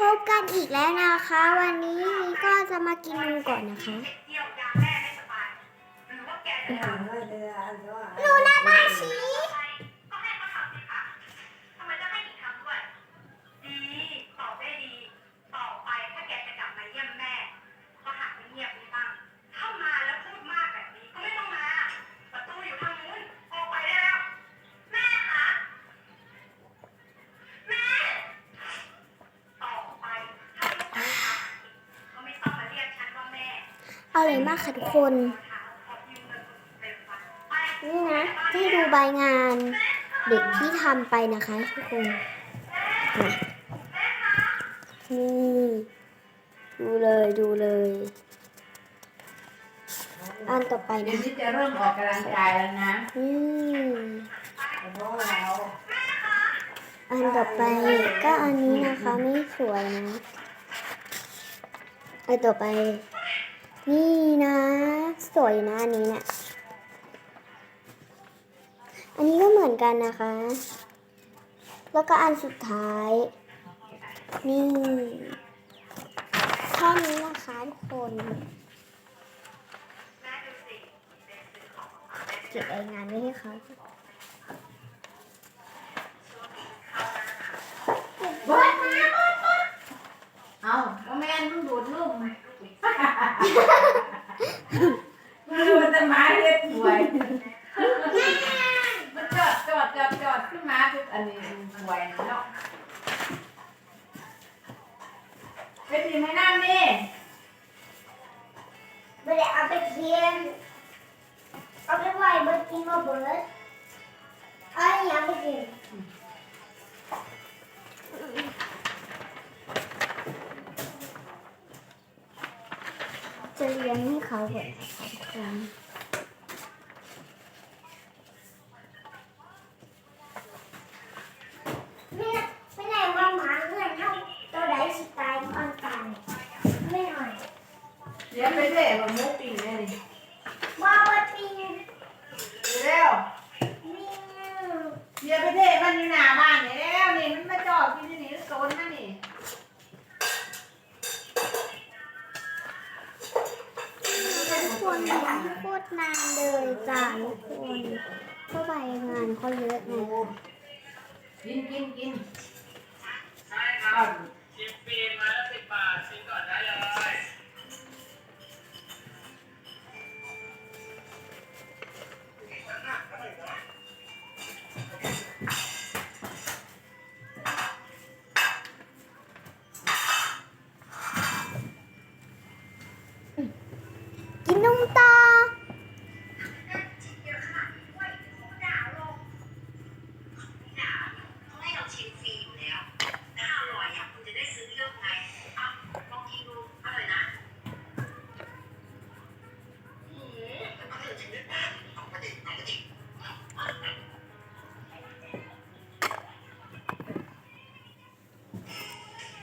พบกันอีกแล้วนะคะ วันนี้ก็จะมากินนมก่อนนะคะ อาเลยมากค่ะทุกคนขอยืมเงินเป็นวันไปนี่นะที่ดูใบงานเด็กที่ทำไปนะคะทุกคนนะนี่ดูเลยดูเลย อันต่อไปเดี๋ยนะวนี้จะเริ่มออกกำลังกายแล้วนะนี่เพราะว่าเราอันต่อไปก็อันนี้นะคะไม่สวยนะอันต่อไป นี่นะ สวยนะอันนี้เนี่ยอันนี้ก็เหมือนกันนะคะ แล้วก็อันสุดท้าย นี่แค่นี้นะคะทุกคนเก็บรายงานไว้ให้เขาว้ายเอาแม่นมึงดูดนุ่ม มึงดูแต่หมาเล็ดหวยมันจอดจอดจอดจอดขึ้นมาทุกอันนี้หวยเนาะไปดีไหมนั่นนี่ไม่ได้เอาไปเทียนเอาไปไหว้เบิร์กินมาเบิร์ดเอาอย่างไปกิน จะเลี้ยงให้เขาก่อนนะคะทุกคนไม่ไม่ได้ว่าหมาเงื่อนเท่าตัวใดสิตายก่อนตายไม่หน่อยเดี๋ยวไปเด้แบบมุกปีนี่นี่ว่าว่าปีนเร็วมีเดี๋ยวไปเด้มันอย คนโพูดนานเลยจ้าทุกคนเข้าไปงานเขาเยอะไงกินกินกินเอา ス